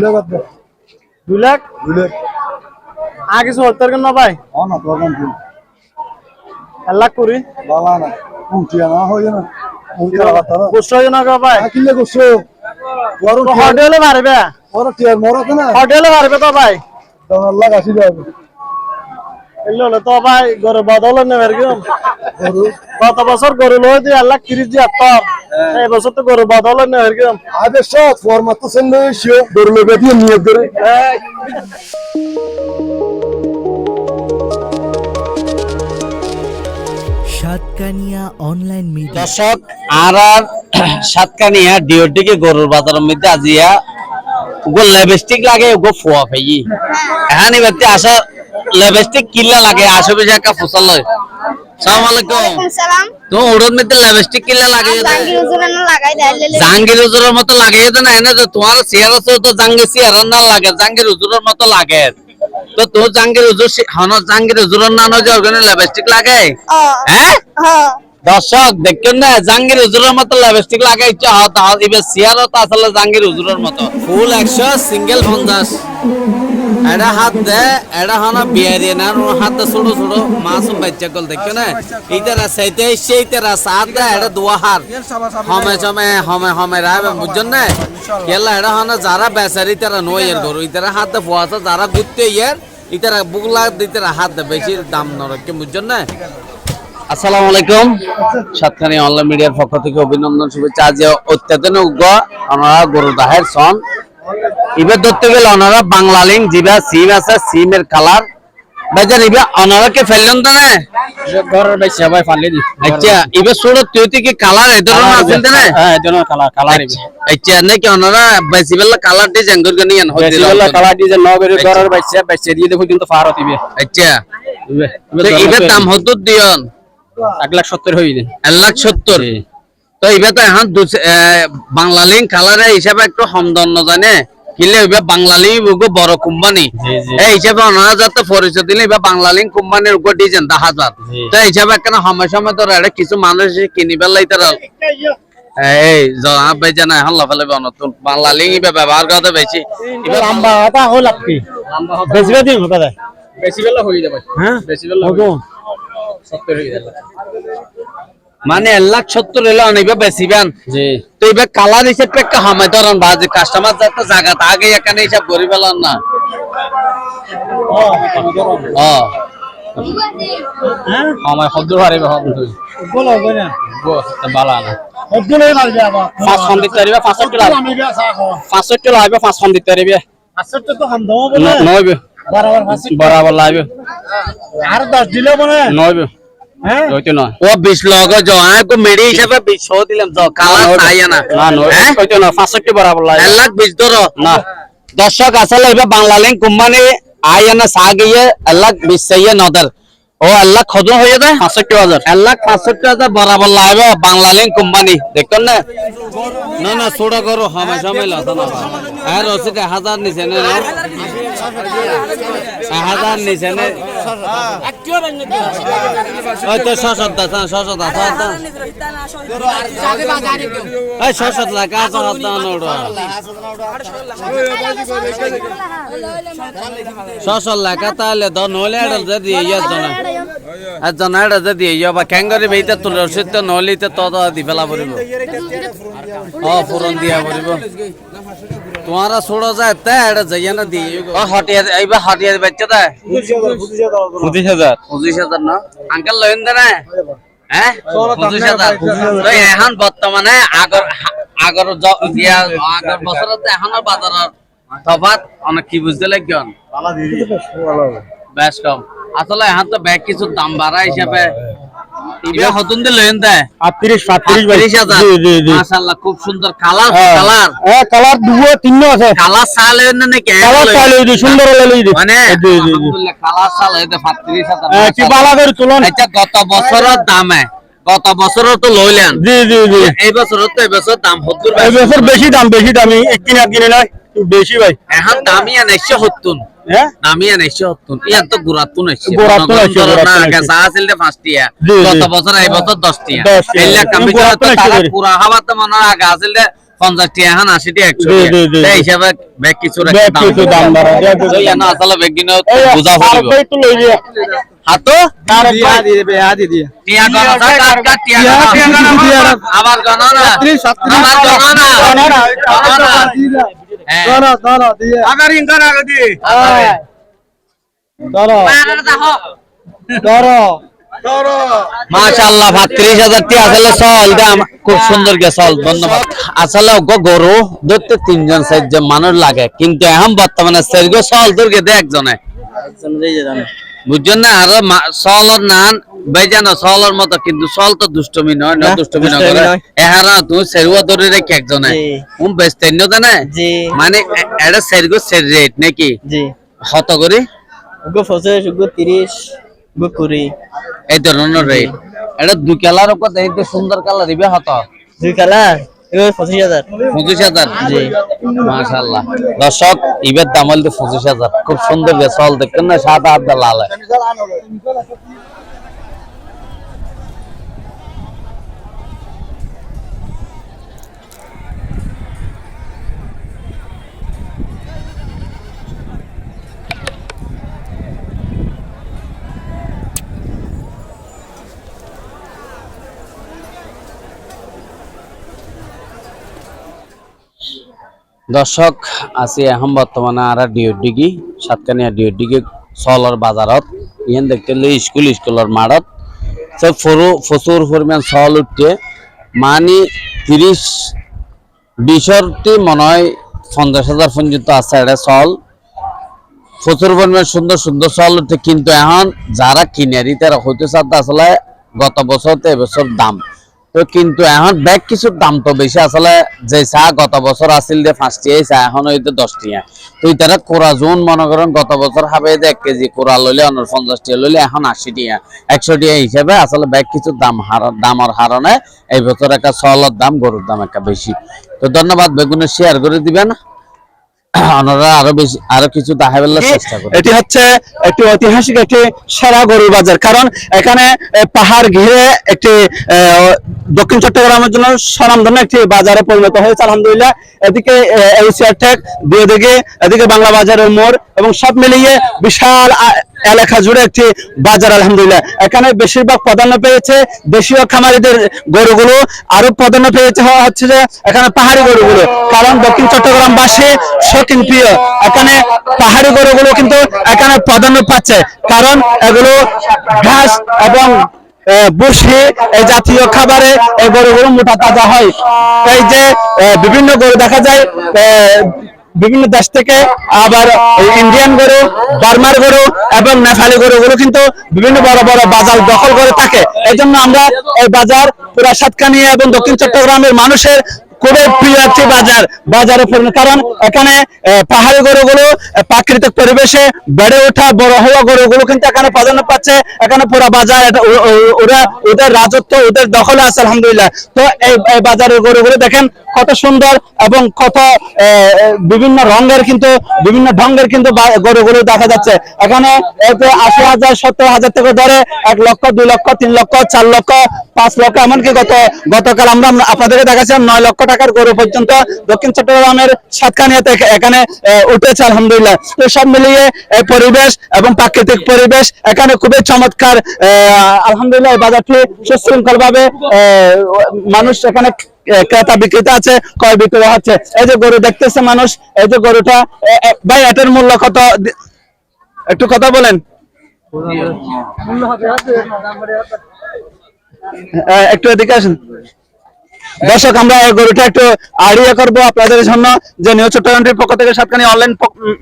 এবার দুই লাখ আর কিছু হতে কেন না ভাই? না প্রবলেম এক লাখ না। উঠিয়া না না হয় না? ভাই। হোটেলে মারবে। হোটেলে মারবে তো ভাই। তোমার যাবে। এলে তো ভাই গরু বদল নেবে বছর গরু লই দিয়ে এক লাখ তিরিশ দিয়ে তোর এই বছর তো গরু বদল নেবে কি আবে সব ফরমাত তো সেন্ড হইছো গরু লগে দিয়ে নিয়ে ধরে সাতকানিয়া অনলাইন মিডিয়া দর্শক আর আর সাতকানিয়া ডিওটিকে গরুর বাজারের মধ্যে আজিয়া গো লেপস্টিক লাগে গো ফুয়া ফাই এখানে ব্যক্তি আসা লেপস্টিক কিল্লা লাগে আসো বেশি একটা ফুসল লয়। সালাম আলাইকুম। সালাম। তো ওড়ন মধ্যে লেপস্টিক কিল্লা লাগে জাঙ্গির হুজুর না লাগাই দেয় জাঙ্গির হুজুরের মতো লাগে তো এনে তো তোমার চেয়ার তো জাঙ্গির চেয়ার না লাগে জাঙ্গির হুজুরের মতো লাগে। তো তো জাঙ্গির হুজুর হন জাঙ্গির হুজুরের নানো যে ওখানে লেপস্টিক লাগে? হ্যাঁ? দর্শক দেখছেন না জাঙ্গির হুজুরের মতো লিপস্টিক লাগাইছে হত হত এবার সিয়ারও তো আসলে জাঙ্গির হুজুরের মতো। ফুল একশো সিঙ্গেল পঞ্চাশ এটা হাত দে এটা হনা বিয়ারি না ওর হাত দে ছোট ছোট মাসুম বাচ্চা কল দেখছ না? এইটা ইতারা সাইতে সেই তেরা সাত দে এটা দুয়া হার। হমে চমে, হমে হমে রাবে বুঝছেন না? কেলা এটা হনা যারা বেচারি, তারা নয় এর গরু। ইতারা হাত দে ফুয়াছে যারা ঘুরতে ইয়ার ইতারা বুগলা দিতারা হাত দে বেশি দাম নরকে বুঝছেন না? আসসালামু আলাইকুম। সাতখানি অনলাইন মিডিয়ার পক্ষ থেকে অভিনন্দন, শুভেচ্ছা। আজ অত্যাধুনিক ওনারা গরু দাহের সন এবার ধরতে গেলে ওনারা বাংলা লিঙ্ক যেটা সিম আছে সিমের কালার বেজার এবার ওনারা কে ফেললেন তো না? ঘরের ভাই ফালে দি আচ্ছা এবার ছোট তুই কি কালার না? হ্যাঁ এজন্য কালার কালার আচ্ছা নাকি ওনারা বেশি বেলা কালার ডিজাইন করে নিয়ে বেলা কালার দিয়ে নগরের ঘরের বাইছে বাইছে দিয়ে দেখো কিন্তু পার হতিবে আচ্ছা। তো এবার দাম হতো দিয়ন? এক লাখ সত্তর দিন এক লাখ সত্তর? তো এবার তো এখন দুস- এ, বাংলা লিঙ্ক কালারে হিসাবে একটু সমদন্য জানে? কিলে এবার বাংলা লিঙ্ক বড় কোম্পানি। জি, জি। এই হিসাবে ওনারা যাতে পরিচয় দিলে এবার বাংলা লিঙ্ক কোম্পানির উপর ডিজাইন দেখা যাত তো এই হিসাবে সময় সময় ধরে এটা কিছু মানুষ কিনি পেলাই তারা। এই জনাব ভাই জানা এখন লাফালে নতুন বাংলা লিঙ্ক এবার ব্যবহার করতে বেশি। এবার লম্বা তা হল আপনি বেশি বেশি হবে বেশি বেলা হয়ে যাবে। হ্যাঁ? বেশি বেলা হবে সত্তর হয়ে যাবে। মানে এক লাখ সত্তর হলে অনেক বেশি বেন জি। তো এবার কালার হিসেবে একটা হামাই ধরন বাজে কাস্টমার যাতে জায়গা আগে এখানে হিসাব করে ফেলান না। ও আমার হারিবে শব্দ বলো বলে বালা। না দিলে পাঁচ খন দিতে পারিবে পাঁচশো কিলো আমি বেসা পাঁচশো কিলো লাগবে দিতে পারিবে আসতে তো হাম দাও বলে। নইবে বরাবর লাগবে আর 10 দিলে হইতে নয় লগ হ্যাঁ? দর্শক আসলে এবার বাংলা লিঙ্ক কোম্পানি আয় না সা গিয়ে এক লাখ বিশ চাইয়ে নদের। ও এক লাখ খদম হয়ে যায়? পাঁচষট্টি হাজার। এক লাখ পাঁচষট্টি হাজার বরাবর লাগবে বাংলা লিঙ্ক কোম্পানি দেখুন না। না না ছোট করো হামাই সামাই লাতা আর রসিদ হাজার নিচে এক হাজার নিচে ছশত লাগা তাহলে ধন হলে দিয়ে ইয়া জন আর জন এডল যে দিয়ে ইয়া বা ক্যাঙ্গরি বেইতে তো রসিদ তো নলিতে তো তো দি ফেলা পড়িব। ও পুরন দিয়া পড়িব। তোমারা ছোড়ো যায় তে এটা যাইয়া না দিয়ে ও হটিয়া এইবার হটিয়া বাচ্চা দা। পঁচিশ হাজার। পঁচিশ হাজার না? আঙ্কেল লইন দে না। হ্যাঁ? পঁচিশ হাজার। তো এখন বর্তমানে আগর আগর জ- দিয়া আগর বছরতে এখনও বাজারের তফাৎ অনেক কি বুঝতে লাগিয়ন বেশ কম। আসলে এখন তো ব্যাগ কিছু দাম বাড়া হিসাবে। খুব সুন্দর কালার। কালার কালার আছে। কালার সাল নাকি? সুন্দর মানে কালার সাল হাজার আচ্ছা গত বছরের দামে। গত বছরও তো লইলেন। জি জি জি। এই বছর তো এই বছর দাম সত্তর এই বছর বেশি দাম বেশি দামি। এক কিনে কিনে একটু বেশি ভাই। এখন দামি আনাইছে সত্তর। হ্যাঁ? দামি আনাইছে সত্তর ইয়ার তো গুড়াতুন আইছে গুড়াতুন আইছে, গেছা আছিল যে পাঁচ টিয়া জি, জি। গত বছর এই বছর দশ টিয়া এই লাখ আমি। পুরা হওয়ার তো মনে আগে আছিল যে পঞ্চাশ টি এখন আশি টি একশো জি, টি জি, জি, এই জি। হিসাবে ব্যাগ কিছু কিছু দাম না আসলে ব্যাগ কিনে এই পড়িব হাতো আর একটু টিয়া গণনা গণনা আবার গণনা আবার গণনা গণনা হ্যাঁ দাঁড়া দাঁড়া দিয়ে ধরো ভাত্রিশ হাজার টি আসলে চল খুব সুন্দর গে চল ধন্যবাদ। আসলে ওগো গরু ধরতে তিনজন চারজন মানুষ লাগে কিন্তু এখন বর্তমানে সেরগো চল দুর্গে দে একজনে। বুঝছেন না? আর চলর নান বেজানো মতো কিন্তু চল তো দুষ্টমি নয় না দুষ্টমি না করে এহারা সেরুয়া ধরে রেখে একজনে। উম বেচতেন না জানে মানে এটা সেরগো সের রেট নাকি? হত করে? গো পঁচিশ গো তিরিশ গো কুড়ি। এই ধরনের রেট। এটা দুই কালার দেখতে সুন্দর কালার দিবে হত। দুই কালার? পঁচিশ হাজার। পঁচিশ হাজার? জি। মাশাল্লাহ দর্শক ইবের দাম হল পঁচিশ হাজার। খুব সুন্দর চল দেখতেন না সাদা আদা লাল দর্শক, আছি এখন বর্তমানে আর ডিও ডিগি, সাতকানিয়া ডিও ডিগি চলর বাজারত। ইহেন দেখতে হলে স্কুল, স্কুলের মাঠত। সে ফরু, প্রচুর পরিমাণ চল উঠছে। মানে তিরিশ বিশটি মনে হয় পঞ্চাশ হাজার পর্যন্ত আছে এটা চল প্রচুর পরিমাণ সুন্দর সুন্দর চল উঠে কিন্তু এখন যারা কিনারি তারা হইতে চাচ্ছে আসলে গত বছর তো এবছর দাম। তো কিন্তু এখন ব্যাগ কিছু দাম তো বেশি। আসলে যে চা গত বছর আসিল যে পাঁচটি টিয়াই চা এখন হইতে দশটিয়া তো তারা কোরা জোন, মনে করেন গত বছর হবে যে এক কেজি কোরা লইলে অন্য পঞ্চাশ টিয়া লইলে এখন আশি টিয়া একশো টিয়া হিসেবে আসলে ব্যাগ কিছু দাম হার দামের হারণে এই বছর একটা সলর দাম, গরুর দাম একটা বেশি। তো ধন্যবাদ বেগুনে শেয়ার করে দিবেন। ওনারা আরও বেশি আরও কিছু দেখাবেলার চেষ্টা করবেন এটি হচ্ছে একটি ঐতিহাসিক একটি সেরা গরুর বাজার। কারণ এখানে পাহাড় ঘিরে একটি দক্ষিণ চট্টগ্রামের জন্য স্বনামধন্য একটি বাজারে পরিণত হয়েছে। আলহামদুলিল্লাহ এদিকে এলসিআর টেক দুই দিকে এদিকে বাংলা বাজারের মোড় এবং সব মিলিয়ে বিশাল এলাকা জুড়ে একটি বাজার, আলহামদুলিল্লাহ। এখানে বেশিরভাগ প্রাধান্য পেয়েছে দেশীয় খামারিদের গরুগুলো। আরও প্রাধান্য পেয়েছে হচ্ছে যে এখানে পাহাড়ি গরুগুলো। কারণ দক্ষিণ চট্টগ্রামবাসী শৌখিন প্রিয়। এখানে পাহাড়ি গরুগুলো কিন্তু এখানে প্রাধান্য পাচ্ছে। কারণ এগুলো ঘাস এবং বসি এই জাতীয় খাবারে এই গরুগুলো মোটা তাজা হয়। এই যে বিভিন্ন গরু দেখা যায় বিভিন্ন দেশ থেকে আবার ইন্ডিয়ান গরু বার্মার গরু এবং নেপালি গরুগুলো কিন্তু বিভিন্ন বড় বড় বাজার দখল করে থাকে। এই জন্য আমরা এই বাজার পুরা সাতকানিয়া এবং দক্ষিণ চট্টগ্রামের মানুষের আলহামদুলিল্লাহ। তো এই বাজারের গরুগুলো দেখেন কত সুন্দর এবং কত বিভিন্ন রঙের কিন্তু, বিভিন্ন ঢঙ্গের কিন্তু গরুগুলো দেখা যাচ্ছে। এখানে আশি হাজার, সত্তর হাজার থেকে ধরে এক লক্ষ, দুই লক্ষ, তিন লক্ষ, চার লক্ষ, পাঁচ লক্ষ, এমনকি গত, গতকাল আমরা আপনাদেরকে দেখাচ্ছিলাম নয় লক্ষ টাকার গরু পর্যন্ত দক্ষিণ চট্টগ্রামের সাতকানিয়াতে এখ- এখানে উঠেছে আলহামদুলিল্লাহ। তো সব মিলিয়ে পরিবেশ এবং প্রাকৃতিক পরিবেশ এখানে খুবই চমৎকার। আলহামদুলিল্লাহ বাজারটি সুশৃঙ্খল ভাবে মানুষ এখানে ক্রেতা বিক্রেতা আছে কয় বিক্রয় হচ্ছে এই যে গরু দেখতেছে মানুষ এই যে গরুটা ভাই এটার মূল্য কত? একটু কথা বলেন। একটু এদিকে আসেন। দর্শক আমরা গরুটা একটু আইডিয়া করব আপনাদের জন্য যে নিউ চট্টগ্রামের পক্ষ থেকে সাতখানি অনলাইন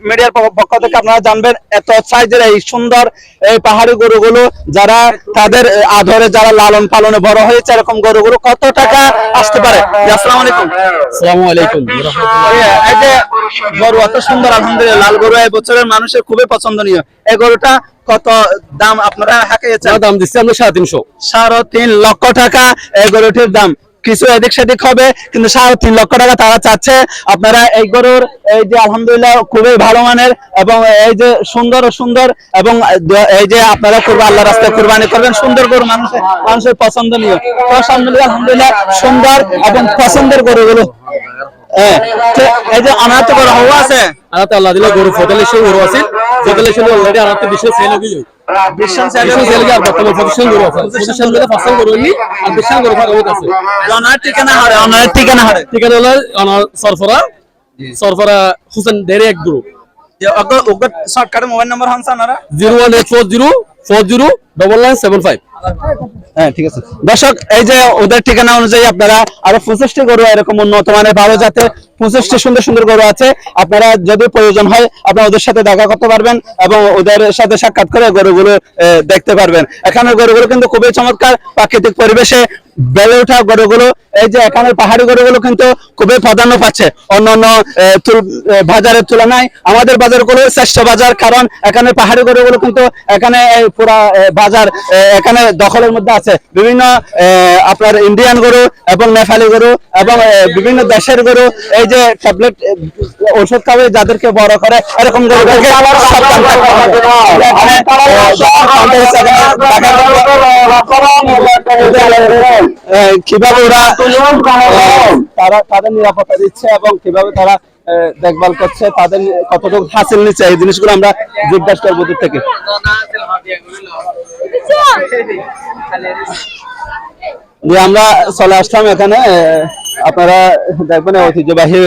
মিডিয়ার পক্ষ থেকে আপনারা জানবেন এত সাইজের এই সুন্দর এই পাহাড়ি গরুগুলো যারা তাদের আদরে যারা লালন পালনে বড় হয়েছে এরকম গরুগুলো কত টাকা আসতে পারে? আসসালামু আলাইকুম। আসসালামু আলাইকুম এই যে গরু এত সুন্দর আলহামদুলিল্লাহ লাল গরু এই বছরের মানুষের খুবই পছন্দনীয়। এই গরুটা কত দাম আপনারা হাঁকিয়েছেন? দাম দিচ্ছি আমরা সাড়ে তিনশো। সাড়ে তিন লক্ষ টাকা এই গরুটির দাম। কিছু এদিক সেদিক হবে, কিন্তু সাড়ে তিন লক্ষ টাকা তারা চাচ্ছে। আপনারা এই গরুর, এই যে আলহামদুলিল্লাহ খুবই ভালো মানের এবং এই যে সুন্দর ও সুন্দর এবং এই যে আপনারা করব আল্লাহ রাস্তায় কোরবানি করবেন, সুন্দর গরু মানুষের মানুষের পছন্দনীয়। আলহামদুলিল্লাহ সুন্দর এবং পছন্দের গরুগুলো। এই গরু হওয়া আছে? আনাতে আল্লাহ দিলে গরু সেই গরু আছে। সেই অলরেডি আনাতে বিশেষ সেল হয়ে অনাথ ঠিকানা হারে অনাথ ঠিকানা হারে। ঠিকানা হলো অনার সরফরা সরফরা হোসেন ডেরে এক গরু শর্টকাটে mobile number zero one eight four zero four zero double nine seven five হ্যাঁ ঠিক আছে। দর্শক এই যে ওদের ঠিকানা অনুযায়ী আপনারা আরও পঁচিশটি গরু এরকম উন্নত ভালো জাতে পঁচিশটি সুন্দর সুন্দর গরু আছে। আপনারা যদি প্রয়োজন হয় আপনারা ওদের সাথে দেখা করতে পারবেন এবং ওদের সাথে সাক্ষাৎ করে গরুগুলো দেখতে পারবেন। এখানের গরুগুলো কিন্তু খুবই চমৎকার প্রাকৃতিক পরিবেশে বেড়ে ওঠা গরুগুলো। এই যে এখানে পাহাড়ি গরুগুলো কিন্তু খুবই প্রাধান্য পাচ্ছে। তুল- আহ, বাজারের তুলনায় আমাদের বাজারগুলো শ্রেষ্ঠ বাজার কারণ এখানে পাহাড়ি গরুগুলো কিন্তু এখানে পুরা বাজার এখানে দখলের মধ্যে আছে। বিভিন্ন আপনার ইন্ডিয়ান গরু এবং নেপালি গরু এবং বিভিন্ন দেশের গরু। এই যে ট্যাবলেট ওষুধ খাবে যাদেরকে বড় করে এরকম গরুদেরকে কীভাবে ওরা তারা তাদের নিরাপত্তা দিচ্ছে এবং কীভাবে তারা দেখভাল করছে তাদের কতটুকু হাসিল নিচ্ছে এই জিনিসগুলো আমরা জিজ্ঞাসা করব দূর থেকে। আমরা চলে আসলাম এখানে আপনারা দেখবেন ঐতিহ্যবাহী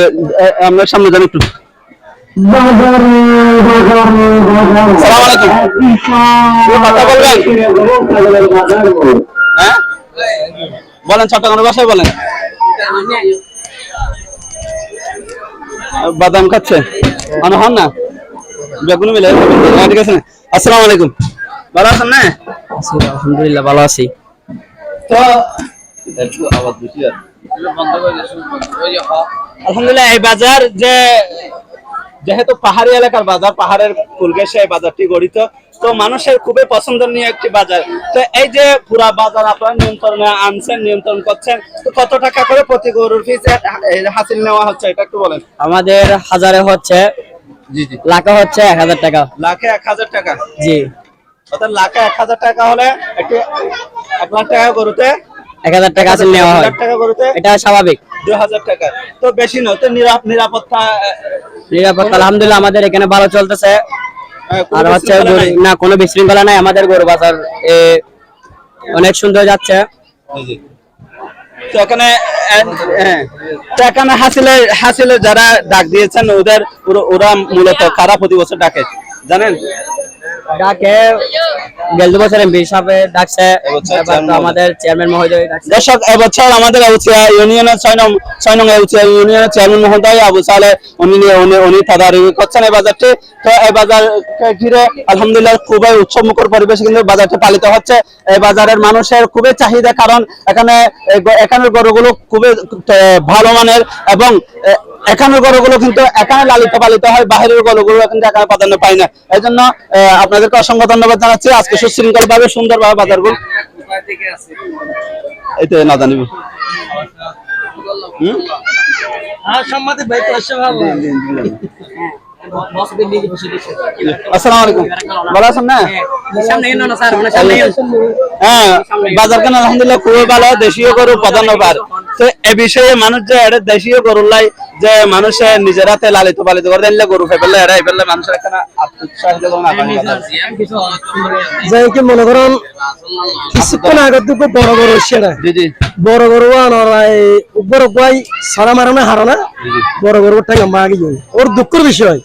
আমরা সামনে যান একটু। হ্যাঁ? বলেন চট্টগ্রামের ভাষায় বলেন। বাদাম খাচ্ছে। মানে হন না? বেগুন মিলে। হ্যাঁ, ঠিক আসসালামু আলাইকুম। ভালো আছেন না? আলহামদুলিল্লাহ ভালো আছি। তো আলহামদুলিল্লাহ এই বাজার যে যেহেতু পাহাড়ি এলাকার বাজার পাহাড়ের পরিবেশে এই বাজারটি গঠিত তো মানুষের খুবই পছন্দনীয় একটি বাজার। তো এই যে পুরা বাজার আপনারা নিয়ন্ত্রণে আনছেন নিয়ন্ত্রণ করছেন তো কত টাকা করে প্রতি গরুর পিস হাসিল নেওয়া হচ্ছে এটা একটু বলেন। আমাদের হাজারে হচ্ছে জি জি। লাখে হচ্ছে এক হাজার টাকা। লাখে এক হাজার টাকা? জি। অর্থাৎ লাখে এক হাজার টাকা হলে একটি এক লাখ টাকা গরুতে এক হাজার টাকা নেওয়া হয়। টাকা গরুতে এটা স্বাভাবিক। দুই হাজার টাকা। তো বেশি নয় তো নিরাপত্তা নিরাপত্তা আলহামদুলিল্লাহ আমাদের এখানে ভালো চলতেছে। কোনো আর হচ্ছে বিশৃঙ্খলা নাই? না কোনো বিশৃঙ্খলা নাই। আমাদের গরু বাজার এ, অনেক সুন্দর যাচ্ছে। তো এখানে হ্যাঁ, তো এখানে হাসিলে হাসিলে যারা ডাক দিয়েছেন ওদের ওরা- ওরা মূলত কারা প্রতি বছর ডাকে? জানেন? ডাকে গেল বছর এমপি হিসাবে ডাকছে আমাদের চেয়ারম্যান মহোদয় দর্শক এবছর আমাদের ইউনিয়নের ছয় নং ছয় নং ইউনিয়নের চেয়ারম্যান মহোদয় আবু সালে উনি উনি উনি তদারকি করছেন এই বাজারটি। তো এই বাজারকে ঘিরে আলহামদুলিল্লাহ খুবই উৎসব মুখর পরিবেশে কিন্তু বাজারটি পালিত হচ্ছে। এই বাজারের মানুষের খুবই চাহিদা কারণ এখানে এখানের গরুগুলো খুবই ভালো মানের এবং এখানের গরুগুলো কিন্তু এখানে লালিত পালিত হয় বাহিরের গরুগুলো কিন্তু এখানে প্রাধান্য পায় না। এই জন্য আপনাদেরকে অসংখ্য ধন্যবাদ জানাচ্ছি। আজকে সুশৃঙ্খল ভাবে সুন্দরভাবে বাজারগুলো এই তো না জানিব আসসালামু আলাইকুম। ভালো আছেন না? হ্যাঁ বাজার কেন? আলহামদুলিল্লাহ খুবই ভালো। দেশীয় গরু প্রাধান্য পার তো এ বিষয়ে মানুষ যে এটা দেশীয় গরু লাই যে মানুষে নিজের হাতে লালিত পালিত করে দিলে গরু ফেলে এরা ফেললে মানুষের এখানে পারে কি মনে করেন কিছুক্ষণ আগত দুটো বড় বড় সেরা বড় বড় আনার উপর উপায় সারা মারানো হারা না? বড় টাকা মাগি ওর দুঃখের বিষয়।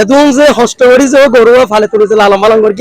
এদম যে হস্ত করি যে গরু ফালে তুলেছে লালন পালন করি